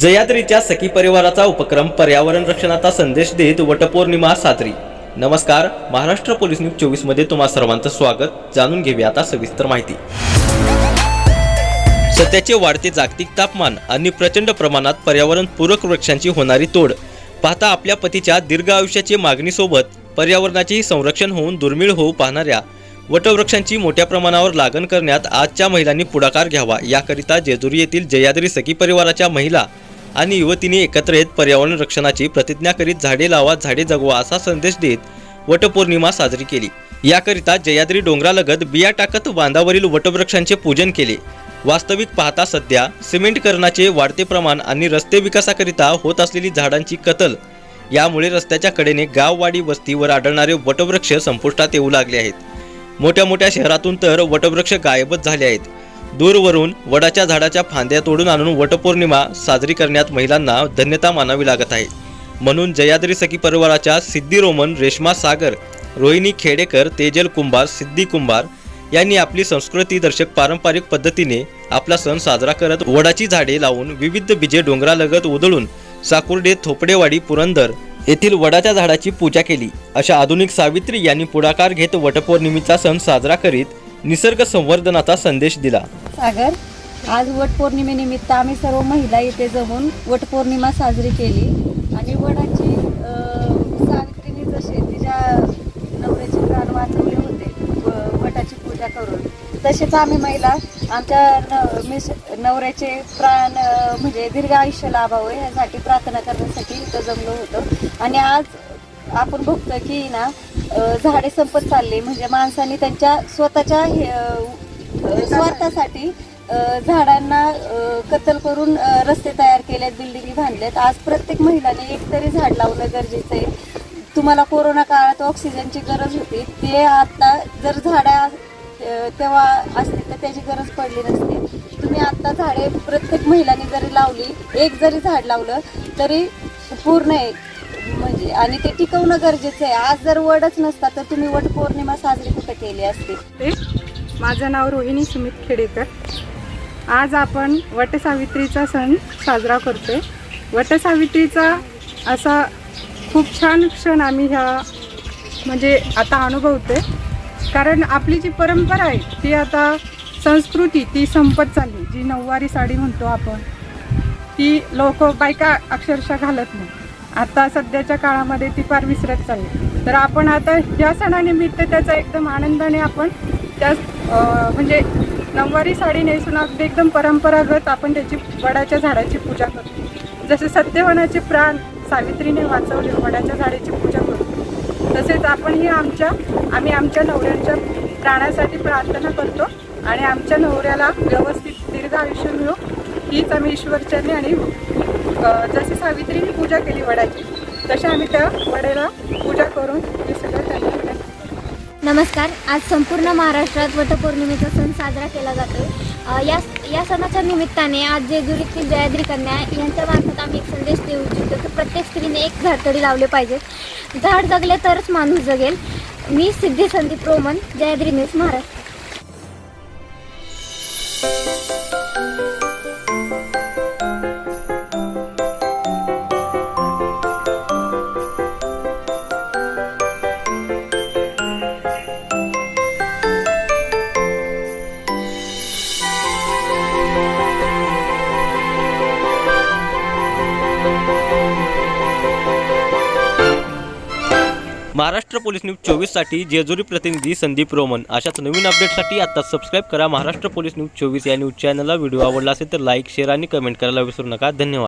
जयाद्रीच्या सखी परिवाराचा उपक्रम पर्यावरण रक्षणाचा संदेश देत वटपौर्णिमा साजरी. नमस्कार महाराष्ट्र पोलीस न्यूज चोवीसमध्ये तुम्हा सर्वांचं स्वागत. जाणून घेऊया आता सविस्तर माहिती. सध्याचे वाढते जागतिक तापमान आणि प्रचंड प्रमाणात पर्यावरण पूरक वृक्षांची होणारी तोड. पाहता आपल्या पतीच्या दीर्घ आयुष्याची मागणीसोबत पर्यावरणाचेही संरक्षण होऊन दुर्मिळ होऊ पाहणाऱ्या वटवृक्षांची मोठ्या प्रमाणावर लागण करण्यात आजच्या महिलांनी पुढाकार घ्यावा. याकरिता जेजुरी येथील जयाद्री सखी परिवाराच्या महिला आणि युवतीने एकत्र येत पर्यावरण रक्षणाची प्रतिज्ञा करीत झाडे लावा झाडे जगवा असा संदेश देत वटपौर्णिमा साजरी केली. याकरिता जयाद्री डोंगरालगत बिया टाकत बांधावरील वटवृक्षांचे पूजन केले. वास्तविक पाहता सध्या सिमेंटकरणाचे वाढते प्रमाण आणि रस्ते विकासाकरिता होत असलेली झाडांची कतल. यामुळे रस्त्याच्या कडेने गाववाडी वस्तीवर आढळणारे वटवृक्ष संपुष्टात येऊ लागले आहेत. मोठ्या मोठ्या शहरातून तर वटवृक्ष गायबच झाले आहेत. दूरवरून वडाच्या झाडाच्या फांद्या तोडून आणून वटपौर्णिमा साजरी करण्यात महिलांना धन्यता मानावी लागत आहे. म्हणून जयाद्री सखी परिवाराच्या सिद्धी रोमन रेश्मा सागर रोहिणी खेडेकर तेजल कुंभार सिद्धी कुंभार यांनी आपली संस्कृती दर्शक पारंपरिक पद्धतीने आपला सण साजरा करत वडाची झाडे लावून विविध बीजे डोंगरालगत उधळून साकुर्डे थोपडेवाडी पुरंदर येथील वडाच्या झाडाची पूजा केली. अशा आधुनिक सावित्री यांनी पुढाकार घेत वटपौर्णिमेचा सण साजरा करीत निसर्ग संवर्धनाचा संदेश दिला. सागर आज वटपौर्णिमेनिमित्त आम्ही सर्व महिला इथे जमून वटपौर्णिमा साजरी केली. आणि वडाची सावित्रीने जसे तिच्या नवऱ्याचे प्राण वाचवले होते वटाची पूजा करून तसेच आम्ही महिला आमच्या मिस नवऱ्याचे प्राण म्हणजे दीर्घ आयुष्य लाभावं यासाठी प्रार्थना करण्यासाठी इथं जमलो होतो. आणि आज आपण बघतो की ना झाडे संपत चालले. म्हणजे माणसांनी त्यांच्या स्वतःच्या हे, स्वार्थासाठी झाडांना कत्तल करून रस्ते तयार केलेत बिल्डिंगी बांधल्यात. आज प्रत्येक महिलाने एक तरी झाड लावणं गरजेचं आहे. तुम्हाला कोरोना काळात ऑक्सिजनची गरज होती. ते आता जर झाडा तेव्हा असते तर त्याची गरज पडली नसते. तुम्ही आता झाडे प्रत्येक महिलाने जरी लावली एक जरी झाड लावलं तरी पूर्ण आहे आणि ते टिकवणं गरजेचं आहे. आज जर वडच नसता तर तुम्ही वट पौर्णिमा साजरी कुठं केली असती? ते माझं नाव रोहिणी सुमित खेडेकर. आज आपण वटसावित्रीचा सण साजरा करतोय. वटसावित्रीचा असा खूप छान क्षण आम्ही ह्या म्हणजे आता अनुभवतोय. कारण आपली जी परंपरा आहे ती आता संस्कृती ती संपत चालली. जी नऊवारी साडी म्हणतो आपण ती लोक बायका अक्षरशः घालत नाही आता सध्याच्या काळामध्ये ती फार विसरत चालली. तर आपण आता या सणानिमित्त त्याचा एकदम आनंदाने आपण त्या म्हणजे नऊवारी साडी नेसून अगदी एकदम परंपरागत आपण त्याची वडाच्या झाडाची पूजा करतो. जसे सत्यवनाचे प्राण सावित्रीने वाचवले वडाच्या झाडाची पूजा करतो तसेच आपणही आमच्या आम्ही आमच्या नवऱ्यांच्या प्राणासाठी प्रार्थना करतो आणि आमच्या नवऱ्याला व्यवस्थित दीर्घ आयुष्य मिळू हीच आम्ही ईश्वरचरणी आणि जशी सावित्रीने पूजा केली वडाची तशा आम्ही त्या वड्याला पूजा करून हे सगळं त्यांना नमस्कार. आज संपूर्ण महाराष्ट्रात वटपौर्णिमेचा सण साजरा केला जातो या या सणाच्या निमित्ताने आज जेजुरीतील जयाद्री कन्या यांच्या मार्फत आम्ही एक संदेश देऊ इच्छितो की प्रत्येक स्त्रीने एक झाड तरी लावले पाहिजेत. झाड जगले तरच माणूस जगेल. मी Siddhi Sandeep Roman Jayadri news Maharashtra. Maharashtra police news चोवीससाठी जेजुरी प्रतिनिधी संदीप रोमन. अशाच नवीन अपडेटसाठी आता सबस्क्राईब करा महाराष्ट्र पोलीस न्यूज चोवीस या न्यूज चॅनलला व्हिडिओ आवडला असेल तर लाईक शेअर आणि कमेंट करायला विसरू नका. धन्यवाद.